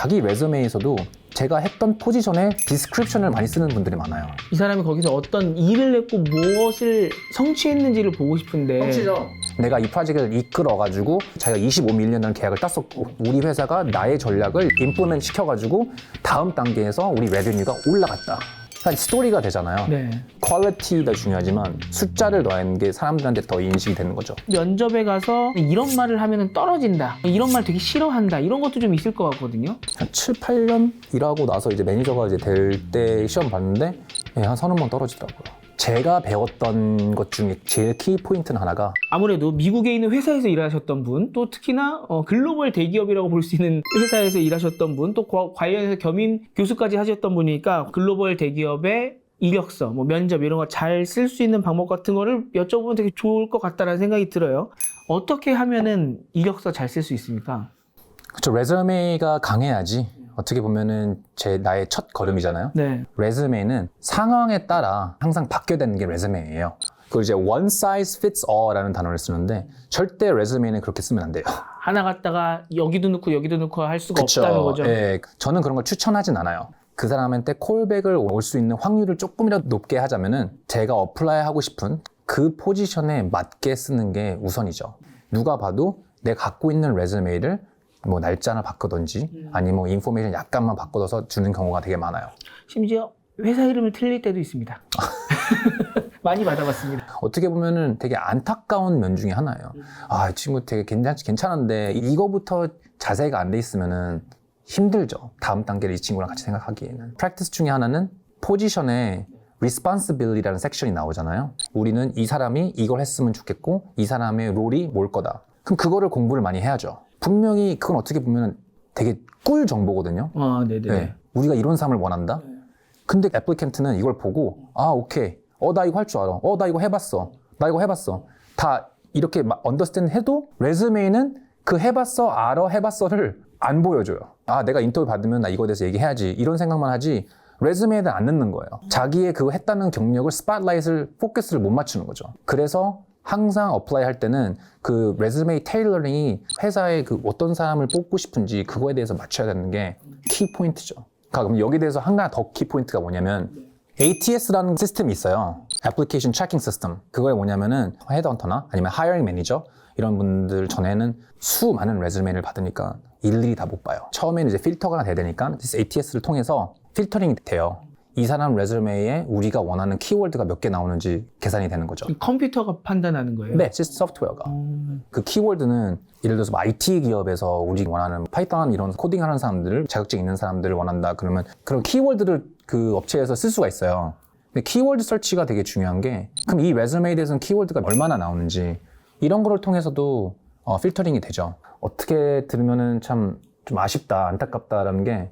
자기 레즈메에서도 제가 했던 포지션에 디스크립션을 많이 쓰는 분들이 많아요. 이 사람이 거기서 어떤 일을 했고 무엇을 성취했는지를 보고 싶은데 내가 이 프로젝트를 이끌어가지고 자기가 25밀리언이라는 계약을 땄었고 우리 회사가 나의 전략을 임플리멘트 시켜가지고 다음 단계에서 우리 레베뉴가 올라갔다. 그러니까 스토리가 되잖아요. 네. 퀄리티가 중요하지만 숫자를 더하는 게 사람들한테 더 인식이 되는 거죠. 면접에 가서 이런 말을 하면 떨어진다. 이런 말 되게 싫어한다. 이런 것도 좀 있을 것 같거든요. 한 7, 8년 일하고 나서 이제 매니저가 이제 될 때 시험 봤는데 예, 한 서너 번 떨어지더라고요. 제가 배웠던 것 중에 제일 키 포인트는 하나가 아무래도 미국에 있는 회사에서 일하셨던 분, 또 특히나 어, 글로벌 대기업이라고 볼 수 있는 회사에서 일하셨던 분, 또 과- 관련해서 겸임 교수까지 하셨던 분이니까 글로벌 대기업의 이력서, 뭐 면접 이런 거 잘 쓸 수 있는 방법 같은 거를 여쭤보면 되게 좋을 것 같다라는 생각이 들어요. 어떻게 하면은 이력서 잘 쓸 수 있습니까? 그쵸 레즈메가 강해야지 어떻게 보면은 제 나의 첫 걸음이잖아요. 네. 레즈메는 상황에 따라 항상 바뀌어야 되는 게 레즈메예요. 그걸 이제 one size fits all라는 단어를 쓰는데 절대 레즈메는 그렇게 쓰면 안 돼요. 하나 갖다가 여기도 넣고 여기도 넣고 할 수가 없다는 거죠. 예, 저는 그런 걸 추천하진 않아요. 그 사람한테 콜백을 올 수 있는 확률을 조금이라도 높게 하자면은 제가 어플라이 하고 싶은 그 포지션에 맞게 쓰는 게 우선이죠. 누가 봐도 내가 갖고 있는 레즈메를 뭐 날짜나 바꾸던지 아니면 뭐 인포메이션 약간만 바꿔서 주는 경우가 되게 많아요. 심지어 회사 이름을 틀릴 때도 있습니다. 많이 받아봤습니다. 어떻게 보면은 되게 안타까운 면 중에 하나예요. 아, 이 친구 되게 괜찮, 괜찮은데 이거부터 자세가 안 돼 있으면은 힘들죠. 다음 단계를 이 친구랑 같이 생각하기에는. 프랙티스 중에 하나는 포지션에 responsibility라는 섹션이 나오잖아요. 우리는 이 사람이 이걸 했으면 좋겠고 이 사람의 롤이 뭘 거다. 그럼 그거를 공부를 많이 해야죠. 분명히 그건 어떻게 보면 되게 꿀 정보거든요. 아, 네네. 네. 우리가 이런 삶을 원한다. 근데 애플리켄트는 이걸 보고 아 오케이. 어 나 이거 할 줄 알아. 어 나 이거 해봤어. 나 이거 해봤어. 다 이렇게 막 언더스탠드 해도 레즈메이는 그 해봤어 알아 해봤어를 안 보여줘요. 아 내가 인터뷰 받으면 나 이거에 대해서 얘기해야지. 이런 생각만 하지 레즈메에는 안 넣는 거예요. 자기의 그거 했다는 경력을 스팟라이트를 포커스를 못 맞추는 거죠. 그래서 항상 어플라이 할 때는 그 레즈메이 테일러링이 회사에 그 어떤 사람을 뽑고 싶은지 그거에 대해서 맞춰야 되는 게 키 포인트죠. 그러니까 그럼 여기에 대해서 하나 더 키 포인트가 뭐냐면 ATS라는 시스템이 있어요. 애플리케이션 트래킹 시스템. 그거에 뭐냐면은 헤드헌터나 아니면 하이어링 매니저 이런 분들 전에는 수많은 레즈메를 받으니까 일일이 다 못 봐요. 처음에는 이제 필터가 돼야 되니까 ATS를 통해서 필터링이 돼요. 이 사람 레즈메에 우리가 원하는 키워드가 몇 개 나오는지 계산이 되는 거죠. 이 컴퓨터가 판단하는 거예요? 네, 시스템 소프트웨어가. 음, 그 키워드는 예를 들어서 뭐 IT 기업에서 우리 원하는 파이썬 이런 코딩하는 사람들을 자격증 있는 사람들을 원한다 그러면 그런 키워드를 그 업체에서 쓸 수가 있어요. 근데 키워드 설치가 되게 중요한 게 그럼 이 레즈메에 대해서는 키워드가 얼마나 나오는지 이런 거를 통해서도 어, 필터링이 되죠. 어떻게 들으면은 참 좀 아쉽다, 안타깝다라는 게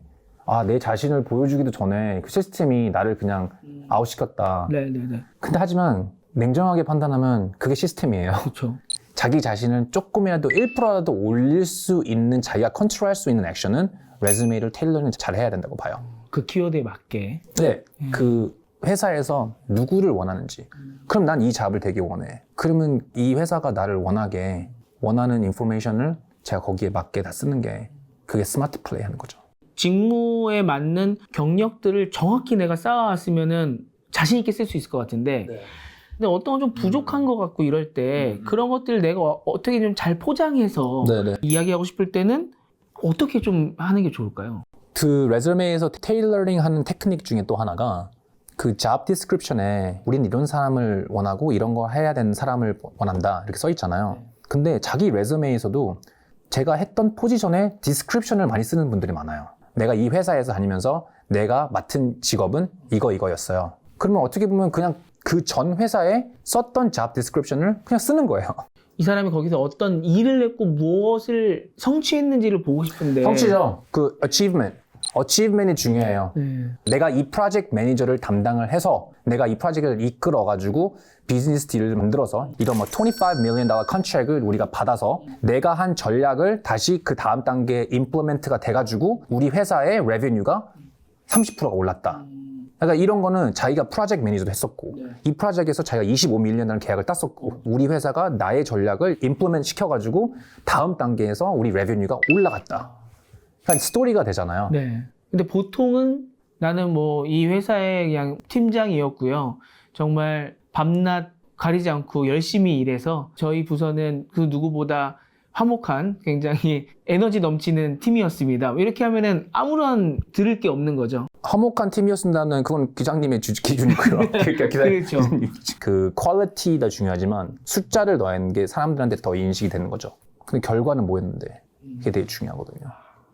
아, 내 자신을 보여주기도 전에 그 시스템이 나를 그냥 아웃시켰다. 네 네 네. 근데 하지만 냉정하게 판단하면 그게 시스템이에요. 그렇죠. 자기 자신을 조금이라도 1%라도 올릴 수 있는 자기가 컨트롤할 수 있는 액션은 레즈메이를 테일러링 잘 해야 된다고 봐요. 그 키워드에 맞게. 네, 그 회사에서 누구를 원하는지. 그럼 난 이 잡을 되게 원해. 그러면 이 회사가 나를 원하게 원하는 인포메이션을 제가 거기에 맞게 다 쓰는 게 그게 스마트 플레이 하는 거죠. 직무에 맞는 경력들을 정확히 내가 쌓아왔으면은 자신 있게 쓸 수 있을 것 같은데 근데 어떤 건 좀 부족한 것 같고 이럴 때 그런 것들을 내가 어- 어떻게 좀 잘 포장해서 네네. 이야기하고 싶을 때는 어떻게 좀 하는 게 좋을까요? 그 레즈메에서 테일러링 하는 테크닉 중에 또 하나가 그 잡 디스크립션에 우린 이런 사람을 원하고 이런 걸 해야 되는 사람을 원한다 이렇게 써 있잖아요. 근데 자기 레즈메에서도 제가 했던 포지션에 디스크립션을 많이 쓰는 분들이 많아요. 내가 이 회사에서 다니면서 내가 맡은 직업은 이거 이거였어요. 그러면 어떻게 보면 그냥 그 전 회사에 썼던 잡 디스크립션을 그냥 쓰는 거예요. 이 사람이 거기서 어떤 일을 했고 무엇을 성취했는지를 보고 싶은데 성취죠. 그 achievement. Achievement이 중요해요. 네. 내가 이 프로젝트 매니저를 담당을 해서 내가 이 프로젝트를 이끌어 가지고 비즈니스 딜을 만들어서 이런 뭐 25 million 달러 컨트랙을 우리가 받아서 내가 한 전략을 다시 그 다음 단계에 임플리멘트가 돼 가지고 우리 회사의 레베뉴가 30%가 올랐다. 그러니까 이런 거는 자기가 프로젝트 매니저도 했었고 이 프로젝트에서 자기가 25밀리언이라는 계약을 땄었고 우리 회사가 나의 전략을 임플리멘트 시켜 가지고 다음 단계에서 우리 레베뉴가 올라갔다. 그러니까 스토리가 되잖아요. 네. 근데 보통은 나는 뭐 이 회사의 그냥 팀장이었고요. 정말 밤낮 가리지 않고 열심히 일해서 저희 부서는 그 누구보다 화목한 굉장히 에너지 넘치는 팀이었습니다. 이렇게 하면은 아무런 들을 게 없는 거죠. 화목한 팀이었습니다는 그건 기장님의 주- 기준이고요. 그러니까 그렇죠. 그 퀄리티도 중요하지만 숫자를 더하는 게 사람들한테 더 인식이 되는 거죠. 근데 결과는 뭐였는데 그게 되게 중요하거든요.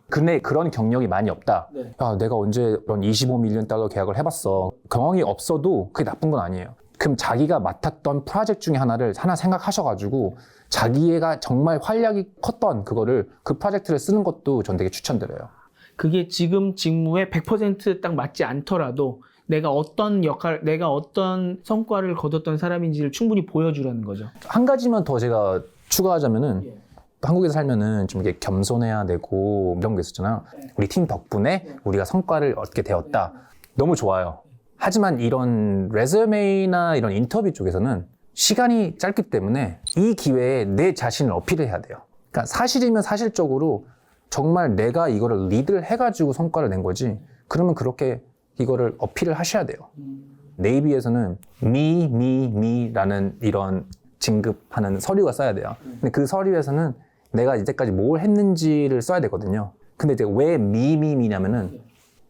근데 그런 경력이 많이 없다. 네. 야, 내가 언제 그런 25밀리언 달러 계약을 해봤어. 경험이 없어도 그게 나쁜 건 아니에요. 그럼 자기가 맡았던 프로젝트 중에 하나를 하나 생각하셔가지고 자기가 정말 활약이 컸던 그거를 그 프로젝트를 쓰는 것도 전 되게 추천드려요. 그게 지금 직무에 100%딱 맞지 않더라도 내가 어떤 역할, 내가 어떤 성과를 거뒀던 사람인지를 충분히 보여주라는 거죠. 한 가지만 더 제가 추가하자면은 예. 한국에 살면은 좀 이게 겸손해야 되고 이런 게 있었잖아요. 우리 팀 덕분에 우리가 성과를 얻게 되었다. 너무 좋아요. 하지만 이런 레즈메이나 이런 인터뷰 쪽에서는 시간이 짧기 때문에 이 기회에 내 자신을 어필해야 돼요. 그러니까 사실이면 사실적으로 정말 내가 이거를 리드를 해가지고 성과를 낸 거지. 그러면 그렇게 이거를 어필을 하셔야 돼요. 네이비에서는 me, me, me라는 이런 진급하는 서류가 써야 돼요. 근데 그 서류에서는 내가 이제까지 뭘 했는지를 써야 되거든요. 근데 이제 왜 me냐면은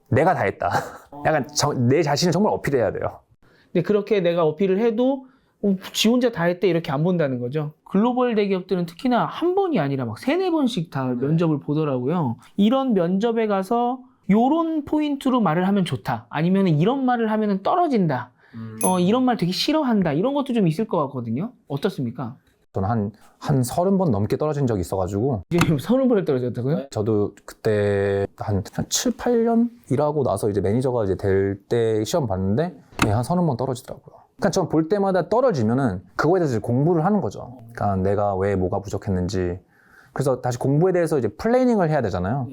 내가 다 했다. 약간 저- 내 자신을 정말 어필해야 돼요. 근데 그렇게 내가 어필을 해도 어, 지 혼자 다 했대 이렇게 안 본다는 거죠. 글로벌 대기업들은 특히나 한 번이 아니라 막 세네 번씩 다 면접을 보더라고요. 이런 면접에 가서 요런 포인트로 말을 하면 좋다. 아니면 이런 말을 하면 떨어진다. 어, 이런 말 되게 싫어한다. 이런 것도 좀 있을 것 같거든요. 어떻습니까? 저는 한, 한 서른 번 넘게 떨어진 적이 있어가지고 지금 서른 번을 떨어졌다고요? 저도 그때 한, 한 7, 8년 일하고 나서 이제 매니저가 이제 될 때 시험 봤는데 네, 한 서른 번 떨어지더라고요. 그러니까 저는 볼 때마다 떨어지면은 그거에 대해서 공부를 하는 거죠. 그러니까 내가 왜 뭐가 부족했는지. 그래서 다시 공부에 대해서 이제 플래닝을 해야 되잖아요.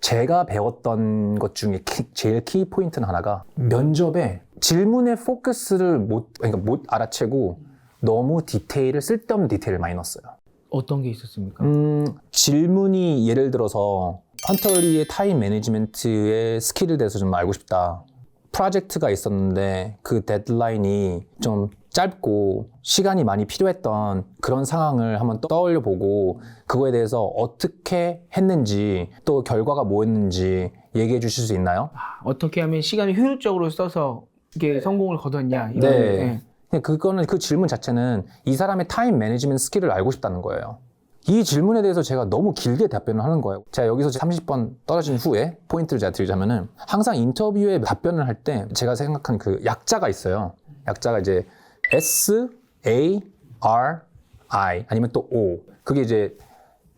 제가 배웠던 것 중에 키- 제일 키 포인트는 하나가 면접에 질문의 포커스를 못, 그러니까 못 알아채고 너무 디테일을 쓸데없는 디테일을 많이 넣었어요. 어떤 게 있었습니까? 음, 질문이 예를 들어서 헌터리의 타임 매니지먼트의 스킬에 대해서 좀 알고 싶다. 프로젝트가 있었는데 그 데드라인이 좀 짧고 시간이 많이 필요했던 그런 상황을 한번 떠올려 보고 그거에 대해서 어떻게 했는지 또 결과가 뭐였는지 얘기해 주실 수 있나요? 아, 어떻게 하면 시간을 효율적으로 써서 이게 성공을 거뒀냐. 이런 네. 네. 그거는 그 질문 자체는 이 사람의 타임 매니지먼트 스킬을 알고 싶다는 거예요. 이 질문에 대해서 제가 너무 길게 답변을 하는 거예요. 제가 여기서 30번 떨어진 후에 포인트를 제가 드리자면은 항상 인터뷰에 답변을 할 때 제가 생각한 그 약자가 있어요. 약자가 이제 S, A, R, I 아니면 또 O. 그게 이제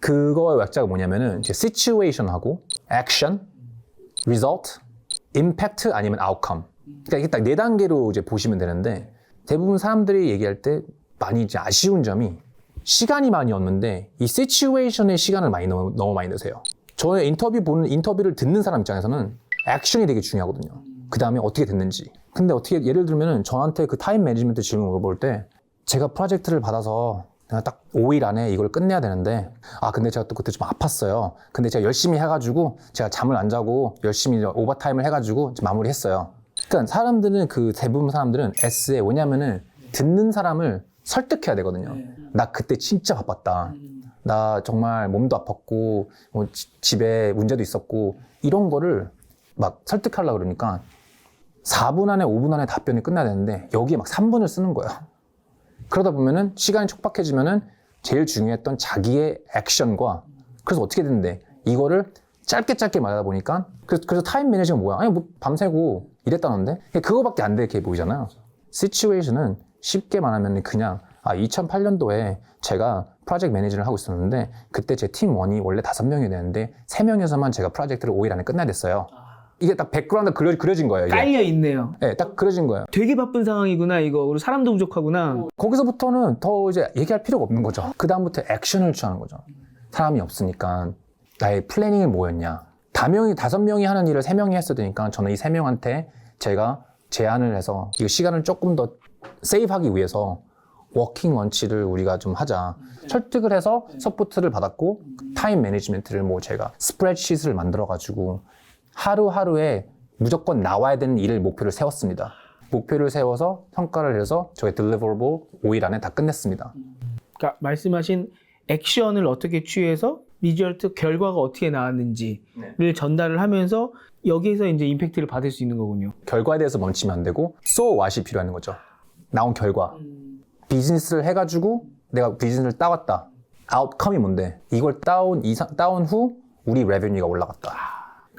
그거의 약자가 뭐냐면은 이제 situation하고 action, result, impact 아니면 outcome. 그러니까 이게 딱 네 단계로 이제 보시면 되는데 대부분 사람들이 얘기할 때 많이 이제 아쉬운 점이 시간이 많이 없는데 이 시츄에이션에 시간을 많이 너무, 너무 많이 넣으세요. 저는 인터뷰 보는 인터뷰를 듣는 사람 입장에서는 액션이 되게 중요하거든요. 그 다음에 어떻게 됐는지. 근데 어떻게 예를 들면은 저한테 그 타임 매니지먼트 질문 물어볼 때 제가 프로젝트를 받아서 내가 딱 5일 안에 이걸 끝내야 되는데 아 근데 제가 또 그때 좀 아팠어요. 근데 제가 열심히 해가지고 제가 잠을 안 자고 열심히 오버타임을 해가지고 마무리했어요. 그러니까 사람들은 그 대부분 사람들은 S에 왜냐면은 듣는 사람을 설득해야 되거든요. 나 그때 진짜 바빴다. 나 정말 몸도 아팠고 뭐 지- 집에 문제도 있었고 이런 거를 막 설득하려고 그러니까 4분 안에 5분 안에 답변이 끝나야 되는데 여기에 막 3분을 쓰는 거예요. 그러다 보면은 시간이 촉박해지면은 제일 중요했던 자기의 액션과 그래서 어떻게 됐는데 이거를 짧게 짧게 말하다 보니까 그래서, 그래서 타임 매니저가 뭐야? 아니 뭐 밤새고 이랬다는데 그거밖에 안 되게 보이잖아요. 시츄에이션은 쉽게 말하면 그냥 아 2008년도에 제가 프로젝트 매니저를 하고 있었는데 그때 제 팀 원이 원래 다섯 명이 되는데 세 명에서만 제가 프로젝트를 5일 안에 끝내야 됐어요. 이게 딱 백그라운드 그려, 그려진 거예요. 이게. 깔려 있네요. 네, 딱 그려진 거예요. 되게 바쁜 상황이구나 이거. 그리고 사람도 부족하구나. 거기서부터는 더 이제 얘기할 필요가 없는 거죠. 그 다음부터 액션을 취하는 거죠. 사람이 없으니까 나의 플래닝이 뭐였냐. 다명이 다섯 명이 하는 일을 세 명이 했어야 되니까 저는 이 세 명한테 제가 제안을 해서 이 시간을 조금 더 세이브하기 위해서 워킹 런치를 우리가 좀 하자. 설득을 해서 서포트를 받았고 타임 매니지먼트를 뭐 제가 스프레드시트를 만들어 가지고 하루하루에 무조건 나와야 되는 일을 목표를 세웠습니다. 목표를 세워서 평가를 해서 저의 deliverable 5일 안에 다 끝냈습니다. 그러니까 말씀하신 액션을 어떻게 취해서 리절트 결과가 어떻게 나왔는지를 전달을 하면서 여기에서 이제 임팩트를 받을 수 있는 거군요. 결과에 대해서 멈추면 안 되고 so what이 필요한 거죠. 나온 결과. 비즈니스를 해가지고 내가 비즈니스를 따왔다. 아웃컴이 뭔데? 이걸 따온 이상 따온 후 우리 레베뉴가 올라갔다.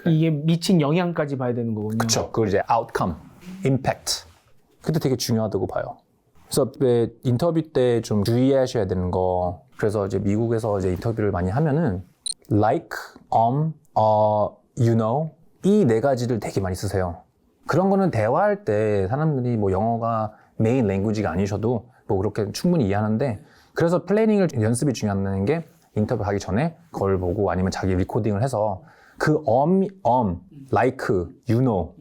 이게 미친 영향까지 봐야 되는 거군요. 그렇죠. 그걸 이제 outcome, impact. 그때 되게 중요하다고 봐요. 그래서 왜 인터뷰 때 좀 주의하셔야 되는 거. 그래서 이제 미국에서 이제 인터뷰를 많이 하면은 like, um, uh, you know 이 네 가지를 되게 많이 쓰세요. 그런 거는 대화할 때 사람들이 뭐 영어가 메인 랭귀지가 아니셔도 뭐 그렇게 충분히 이해하는데 그래서 플래닝을 연습이 중요하다는 게 인터뷰 하기 전에 그걸 보고 아니면 자기 리코딩을 해서 그 um, um, like, you know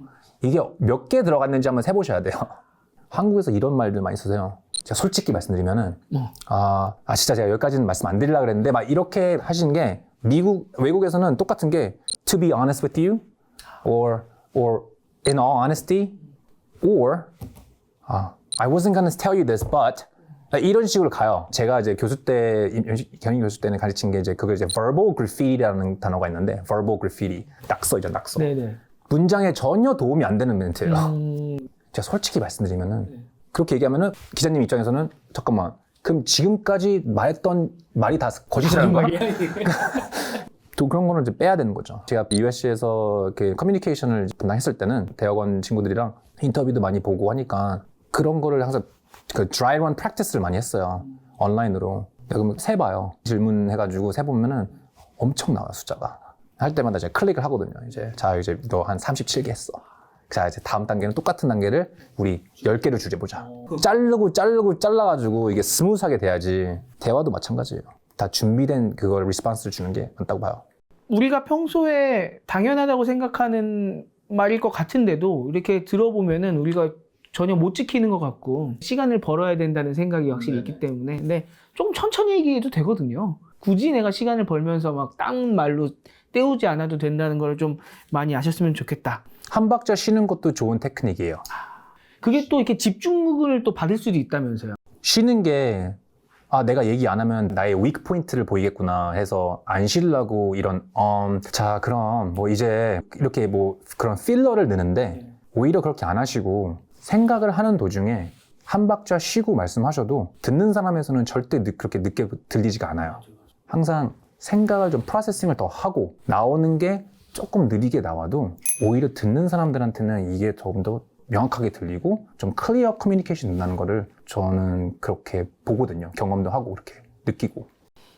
이게 몇 개 들어갔는지 한번 세보셔야 돼요. 한국에서 이런 말들 많이 쓰세요. 제가 솔직히 말씀드리면은 어. 아, 아 진짜 제가 여기까지는 말씀 안 드리려고 그랬는데 막 이렇게 하시는 게 미국 외국에서는 똑같은 게 to be honest with you or or in all honesty or 아, I wasn't gonna tell you this but 이런 식으로 가요. 제가 이제 교수 때 경영 교수 때는 가르친 게 이제 그걸 이제 verbal graffiti라는 단어가 있는데 verbal graffiti 낙서이죠 낙서. 네네. 문장에 전혀 도움이 안 되는 멘트예요. 음, 제가 솔직히 말씀드리면은 그렇게 얘기하면은 기자님 입장에서는 잠깐만 그럼 지금까지 말했던 말이 다 거짓이라는 거야? 또 그런 거는 이제 빼야 되는 거죠. 제가 USC에서 이렇게 커뮤니케이션을 담당했을 때는 대학원 친구들이랑 인터뷰도 많이 보고 하니까 그런 거를 항상 그 드라이 런 프랙티스를 많이 했어요. 온라인으로. 그러면 세봐요. 질문해가지고 세보면은 엄청 나와요, 숫자가. 할 때마다 제가 클릭을 하거든요. 이제 자, 이제 너 한 37개 했어. 자, 이제 다음 단계는 똑같은 단계를 우리 10개를 줄여보자. 자르고 자르고 잘라가지고 이게 스무스하게 돼야지. 대화도 마찬가지예요. 다 준비된 그걸 리스폰스를 주는 게 맞다고 봐요. 우리가 평소에 당연하다고 생각하는 말일 것 같은데도 이렇게 들어보면은 우리가 전혀 못 지키는 것 같고 시간을 벌어야 된다는 생각이 확실히 있기 때문에 근데 좀 천천히 얘기해도 되거든요. 굳이 내가 시간을 벌면서 막 딴 말로 때우지 않아도 된다는 걸 좀 많이 아셨으면 좋겠다. 한 박자 쉬는 것도 좋은 테크닉이에요. 그게 또 이렇게 집중을 또 받을 수도 있다면서요. 쉬는 게, 아, 내가 얘기 안 하면 나의 위크 포인트를 보이겠구나 해서 안 쉬려고 이런, 음, 자, 그럼 뭐 이제 이렇게 뭐 그런 필러를 넣는데 오히려 그렇게 안 하시고 생각을 하는 도중에 한 박자 쉬고 말씀하셔도 듣는 사람에서는 절대 늦- 그렇게 늦게 들리지가 않아요. 항상 생각을 좀 프로세싱을 더 하고 나오는 게 조금 느리게 나와도 오히려 듣는 사람들한테는 이게 조금 더 명확하게 들리고 좀 클리어 커뮤니케이션 된다는 거를 저는 그렇게 보거든요. 경험도 하고 그렇게 느끼고.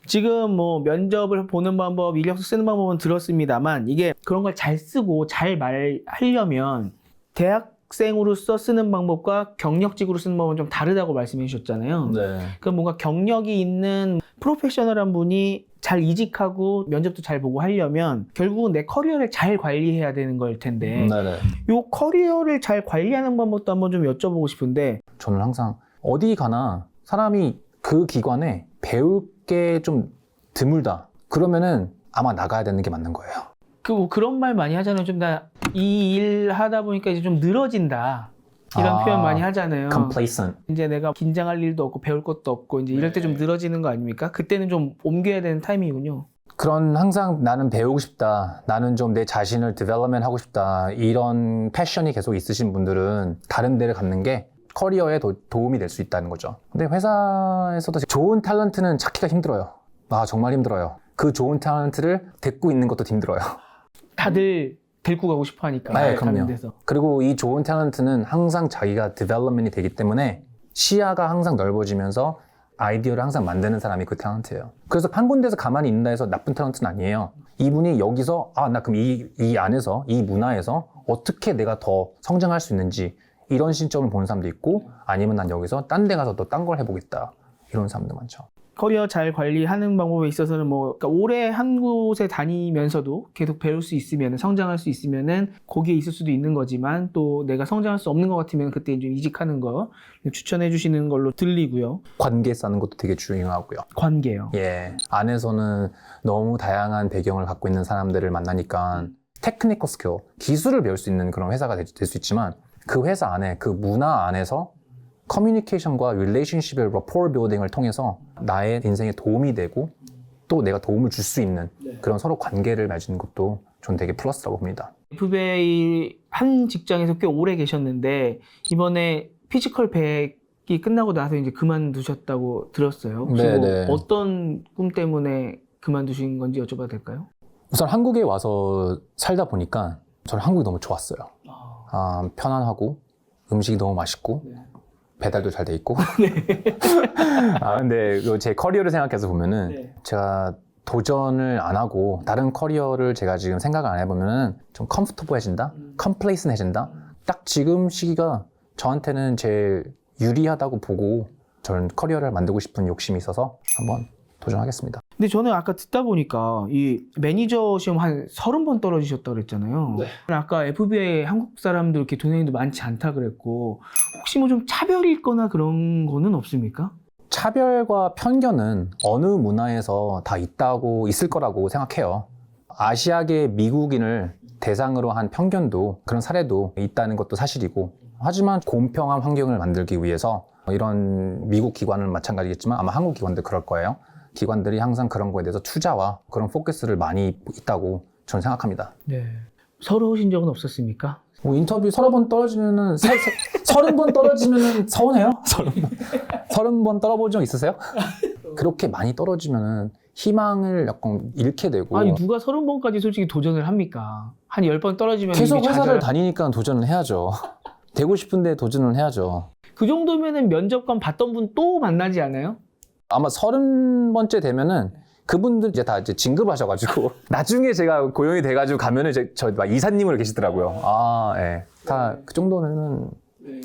지금 뭐 면접을 보는 방법, 이력서 쓰는 방법은 들었습니다만 이게 그런 걸 잘 쓰고 잘 말하려면 대학생으로서 쓰는 방법과 경력직으로 쓰는 방법은 좀 다르다고 말씀해 주셨잖아요. 네. 그 뭔가 경력이 있는 프로페셔널한 분이 잘 이직하고 면접도 잘 보고 하려면 결국은 내 커리어를 잘 관리해야 되는 걸 텐데 네네. 요 커리어를 잘 관리하는 방법도 한번 좀 여쭤보고 싶은데 저는 항상 어디 가나 사람이 그 기관에 배울 게 좀 드물다. 그러면은 아마 나가야 되는 게 맞는 거예요. 그 뭐 그런 말 많이 하잖아요. 좀다이일 하다 보니까 이제 좀 늘어진다. 이런 아, 표현 많이 하잖아요. complacent. 이제 내가 긴장할 일도 없고 배울 것도 없고 이제 이럴 때 좀 늘어지는 거 아닙니까? 그때는 좀 옮겨야 되는 타이밍이군요. 그런 항상 나는 배우고 싶다. 나는 좀 내 자신을 development 하고 싶다. 이런 패션이 계속 있으신 분들은 다른 데를 갖는 게 커리어에 도, 도움이 될 수 있다는 거죠. 근데 회사에서도 좋은 탤런트는 찾기가 힘들어요. 아, 정말 힘들어요. 그 좋은 탤런트를 데리고 있는 것도 힘들어요. 다들 데리고 가고 싶어 하니까. 네, 다른 그럼요. 데서. 그리고 이 좋은 탤런트는 항상 자기가 디벨롭먼이 되기 때문에 시야가 항상 넓어지면서 아이디어를 항상 만드는 사람이 그 탤런트예요. 그래서 한 군데서 가만히 있는다 해서 나쁜 탤런트는 아니에요. 이분이 여기서 아, 나 그럼 이, 이 안에서 이 문화에서 어떻게 내가 더 성장할 수 있는지 이런 신점을 보는 사람도 있고 아니면 난 여기서 딴 데 가서 또 딴 걸 해보겠다. 이런 사람도 많죠. 커리어 잘 관리하는 방법에 있어서는 뭐 그러니까 오래 한 곳에 다니면서도 계속 배울 수 있으면 성장할 수 있으면은 거기에 있을 수도 있는 거지만 또 내가 성장할 수 없는 것 같으면 그때 좀 이직하는 거 추천해 주시는 걸로 들리고요. 관계 쌓는 것도 되게 중요하고요. 관계요. 예. 안에서는 너무 다양한 배경을 갖고 있는 사람들을 만나니까 테크니컬 스킬, 기술을 배울 수 있는 그런 회사가 될 수 있지만 그 회사 안에 그 문화 안에서 커뮤니케이션과 릴레이션십의 러포 빌딩을 통해서 나의 인생에 도움이 되고 또 내가 도움을 줄 수 있는 그런 서로 관계를 맺는 것도 전 되게 플러스라고 봅니다. FBA 한 직장에서 꽤 오래 계셨는데 이번에 피지컬 100이 끝나고 나서 이제 그만두셨다고 들었어요. 네, 뭐 네. 어떤 꿈 때문에 그만두신 건지 여쭤봐도 될까요? 우선 한국에 와서 살다 보니까 저는 한국이 너무 좋았어요. 아, 편안하고 음식이 너무 맛있고 네. 배달도 잘 돼 있고. 아 근데 그제 커리어를 생각해서 보면은 네. 제가 도전을 안 하고 다른 커리어를 제가 지금 생각을 안 해보면은 좀 컴포터블해진다, 음. 컴플레이슨해진다. 딱 지금 시기가 저한테는 제일 유리하다고 보고 저는 커리어를 만들고 싶은 욕심이 있어서 한번 도전하겠습니다. 근데 저는 아까 듣다 보니까 이 매니저 시험 한 서른 번 떨어지셨다고 그랬잖아요. 아까 FBA 한국 사람들 이렇게 동행도 많지 않다 그랬고 혹시 뭐 좀 차별이 있거나 그런 거는 없습니까? 차별과 편견은 어느 문화에서 다 있다고 있을 거라고 생각해요. 아시아계 미국인을 대상으로 한 편견도 그런 사례도 있다는 것도 사실이고 하지만 공평한 환경을 만들기 위해서 이런 미국 기관은 마찬가지겠지만 아마 한국 기관도 그럴 거예요. 기관들이 항상 그런 거에 대해서 투자와 그런 포커스를 많이 있다고 저는 생각합니다. 네. 서러우신 적은 없었습니까? 뭐 인터뷰 서너 번 떨어지면은 세- 세- 서른 번 떨어지면은 서운해요? 서른 번 서른 번 떨어본 적 있으세요? 그렇게 많이 떨어지면은 희망을 약간 잃게 되고 아니 누가 서른 번까지 솔직히 도전을 합니까? 한 열 번 떨어지면 계속 회사를 좌절- 다니니까 도전을 해야죠. 되고 싶은데 도전을 해야죠. 그 정도면은 면접관 봤던 분 또 만나지 않아요? 아마 서른 번째 되면은 그분들 이제 다 이제 진급하셔가지고 나중에 제가 고용이 돼가지고 가면은 이제 저막 이사님으로 계시더라고요. 아, 예. 다 그 정도면은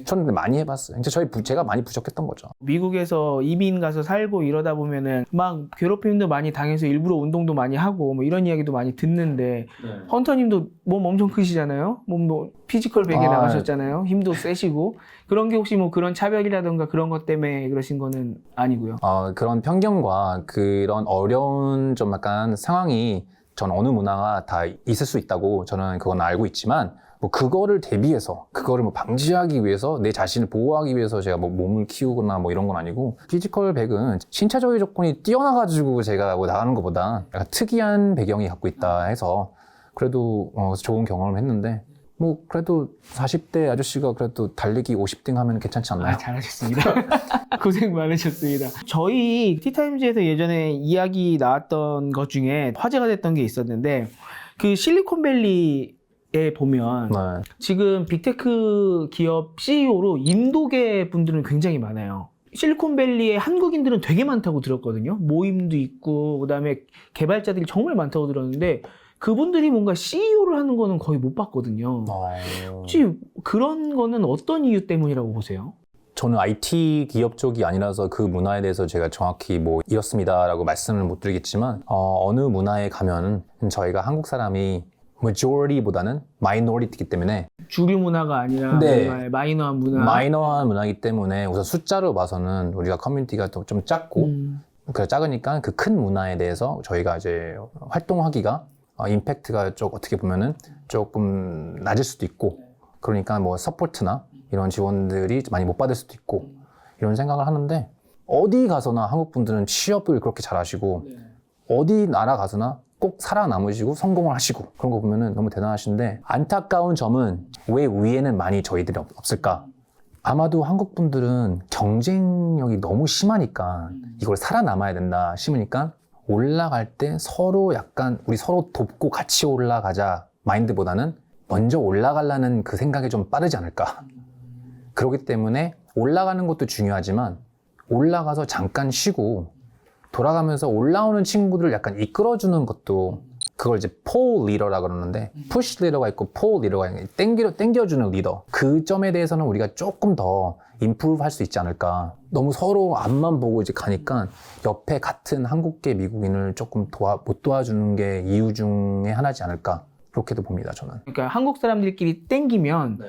저는 근데 많이 해봤어요. 이제 저희 부- 제가 많이 부족했던 거죠. 미국에서 이민 가서 살고 이러다 보면은 막 괴롭힘도 많이 당해서 일부러 운동도 많이 하고 뭐 이런 이야기도 많이 듣는데 헌터님도 몸 엄청 크시잖아요. 몸 뭐 피지컬 100에 아. 나가셨잖아요. 힘도 세시고 그런 게 혹시 뭐 그런 차별이라든가 그런 것 때문에 그러신 거는 아니고요. 어, 그런 편견과 그런 어려운 좀 약간 상황이 전 어느 문화가 다 있을 수 있다고 저는 그건 알고 있지만 뭐 그거를 대비해서 그거를 뭐 방지하기 위해서 내 자신을 보호하기 위해서 제가 뭐 몸을 키우거나 뭐 이런 건 아니고 피지컬 백은 신체적인 조건이 뛰어나가지고 제가 뭐 나가는 것보다 약간 특이한 배경이 갖고 있다 해서 그래도 어, 좋은 경험을 했는데 뭐 그래도 40대 아저씨가 그래도 달리기 50등 하면 괜찮지 않나요? 아, 잘하셨습니다. 고생 많으셨습니다. 저희 티타임즈에서 예전에 이야기 나왔던 것 중에 화제가 됐던 게 있었는데 그 실리콘밸리 에 보면 네. 지금 빅테크 기업 CEO로 인도계 분들은 굉장히 많아요. 실리콘밸리에 한국인들은 되게 많다고 들었거든요. 모임도 있고 그다음에 개발자들이 정말 많다고 들었는데 그분들이 뭔가 CEO를 하는 거는 거의 못 봤거든요. 어... 혹시 그런 거는 어떤 이유 때문이라고 보세요? 저는 IT 기업 쪽이 아니라서 그 문화에 대해서 제가 정확히 뭐 이렇습니다라고 말씀을 못 드리겠지만 어, 느 문화에 가면 저희가 한국 사람이 majority보다는 minority이기 때문에 주류 문화가 아니라 네. 마이너한 문화. 마이너한 문화이기 때문에 우선 숫자로 봐서는 우리가 커뮤니티가 또좀 작고 음, 그 작으니까 그 큰 문화에 대해서 저희가 이제 활동하기가 어, 임팩트가 좀 어떻게 보면은 조금 낮을 수도 있고 그러니까 뭐 서포트나 이런 지원들이 많이 못 받을 수도 있고 이런 생각을 하는데 어디 가서나 한국 분들은 취업을 그렇게 잘하시고 어디 나라 가서나 꼭 살아남으시고 성공을 하시고 그런 거 보면은 너무 대단하신데 안타까운 점은 왜 위에는 많이 저희들이 없- 없을까? 아마도 한국 분들은 경쟁력이 너무 심하니까 이걸 살아남아야 된다 싶으니까 올라갈 때 서로 약간 우리 서로 돕고 같이 올라가자 마인드보다는 먼저 올라가려는 그 생각이 좀 빠르지 않을까. 그렇기 때문에 올라가는 것도 중요하지만 올라가서 잠깐 쉬고 돌아가면서 올라오는 친구들을 약간 이끌어주는 것도 그걸 이제 pull 리더라 그러는데 push 리더가 있고 pull 리더가 있는 땡겨 땡겨주는 리더 그 점에 대해서는 우리가 조금 더 improve 할수 있지 않을까 너무 서로 앞만 보고 이제 가니까 옆에 같은 한국계 미국인을 조금 도와 못 도와주는 게 이유 중에 하나지 않을까 그렇게도 봅니다 저는 그러니까 한국 사람들끼리 땡기면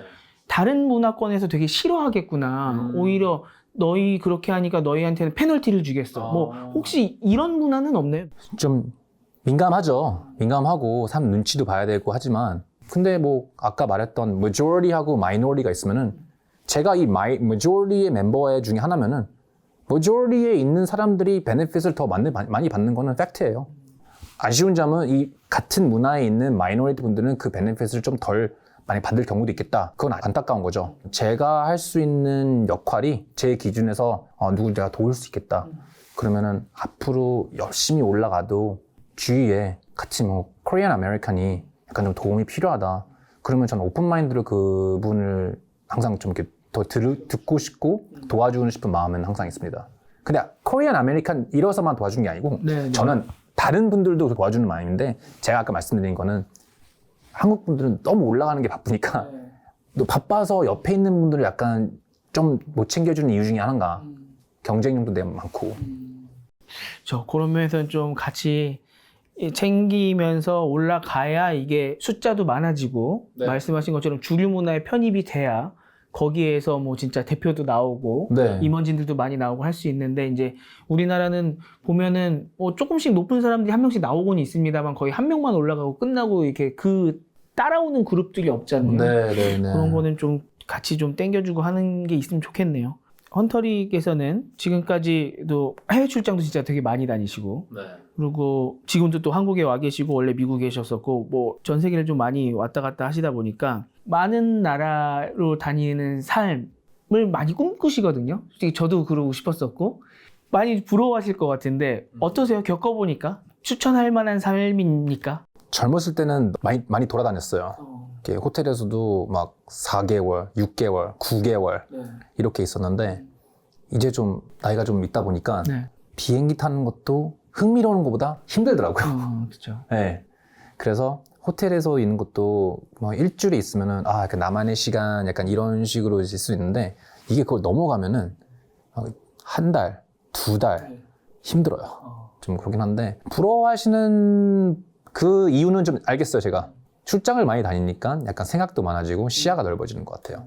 다른 문화권에서 되게 싫어하겠구나. 음. 오히려 너희 그렇게 하니까 너희한테는 페널티를 주겠어. 아. 뭐 혹시 이런 문화는 없나요? 좀 민감하죠. 민감하고 사람 눈치도 봐야 되고 하지만 근데 뭐 아까 말했던 majority하고 minority가 있으면은 제가 이 my, majority의 멤버 중에 하나면은 majority에 있는 사람들이 베네핏을 더 많이, 많이 받는 거는 팩트예요. 아쉬운 점은 이 같은 문화에 있는 마이너리티 분들은 그 베네핏을 좀 덜 많이 받을 경우도 있겠다. 그건 안타까운 거죠. 제가 할 수 있는 역할이 제 기준에서 어, 누굴 내가 도울 수 있겠다. 그러면은 앞으로 열심히 올라가도 주위에 같이 뭐 코리안 아메리칸이 약간 좀 도움이 필요하다. 그러면 저는 오픈 마인드로 그분을 항상 좀 이렇게 더 들, 듣고 싶고 도와주고 싶은 마음은 항상 있습니다. 근데 코리안 아메리칸 이뤄서만 도와준 게 아니고 네, 네. 저는 다른 분들도 도와주는 마음인데 제가 아까 말씀드린 거는 한국 분들은 너무 올라가는 게 바쁘니까 또 바빠서 옆에 있는 분들을 약간 좀 못 챙겨주는 이유 중에 하나인가 경쟁력도 내가 많고 저 그런 면에서는 좀 같이 이 챙기면서 올라가야 이게 숫자도 많아지고 네. 말씀하신 것처럼 주류 문화에 편입이 돼야 거기에서 뭐 진짜 대표도 나오고 네. 임원진들도 많이 나오고 할 수 있는데 이제 우리나라는 보면은 뭐 조금씩 높은 사람들이 한 명씩 나오곤 있습니다만 거의 한 명만 올라가고 끝나고 이렇게 그 따라오는 그룹들이 없잖아요. 네, 네, 네. 그런 거는 좀 같이 좀 땡겨주고 하는 게 있으면 좋겠네요. 헌터리께서는 지금까지도 해외 출장도 진짜 되게 많이 다니시고 네. 그리고 지금도 또 한국에 와 계시고 원래 미국에 계셨었고 뭐 전 세계를 좀 많이 왔다 갔다 하시다 보니까 많은 나라로 다니는 삶을 많이 꿈꾸시거든요. 솔직히 저도 그러고 싶었었고 많이 부러워하실 것 같은데 어떠세요? 겪어보니까 추천할 만한 삶입니까? 젊었을 때는 많이 많이 돌아다녔어요. 이렇게 호텔에서도 막 4개월, 6개월, 9개월 이렇게 있었는데 이제 좀 나이가 좀 있다 보니까 네. 비행기 타는 것도 흥미로운 것보다 힘들더라고요. 어, 그렇죠. 네. 그래서 호텔에서 있는 것도 뭐 일주일에 있으면은 아, 약간 나만의 시간 약간 이런 식으로 있을 수 있는데 이게 그걸 넘어가면은 어, 한 달, 두 달 힘들어요. 좀 그렇긴 한데 부러워하시는 그 이유는 좀 알겠어요, 제가. 출장을 많이 다니니까 약간 생각도 많아지고 시야가 넓어지는 것 같아요.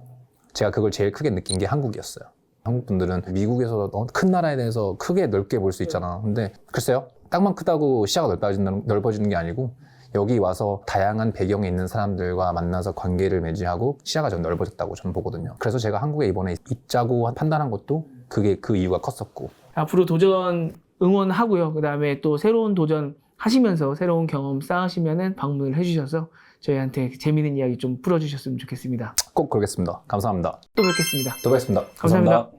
제가 그걸 제일 크게 느낀 게 한국이었어요. 한국 분들은 미국에서 너무 큰 나라에 대해서 크게 넓게 볼 수 있잖아. 근데 글쎄요, 땅만 크다고 시야가 넓어지는, 넓어지는 게 아니고 여기 와서 다양한 배경에 있는 사람들과 만나서 관계를 맺이하고 시야가 좀 넓어졌다고 저는 보거든요. 그래서 제가 한국에 이번에 있자고 판단한 것도 그게 그 이유가 컸었고. 앞으로 도전 응원하고요. 그 다음에 또 새로운 도전 하시면서 새로운 경험 쌓으시면은 방문을 해주셔서 저희한테 재미있는 이야기 좀 풀어주셨으면 좋겠습니다. 꼭 그러겠습니다. 감사합니다. 또 뵙겠습니다. 또 뵙겠습니다. 감사합니다.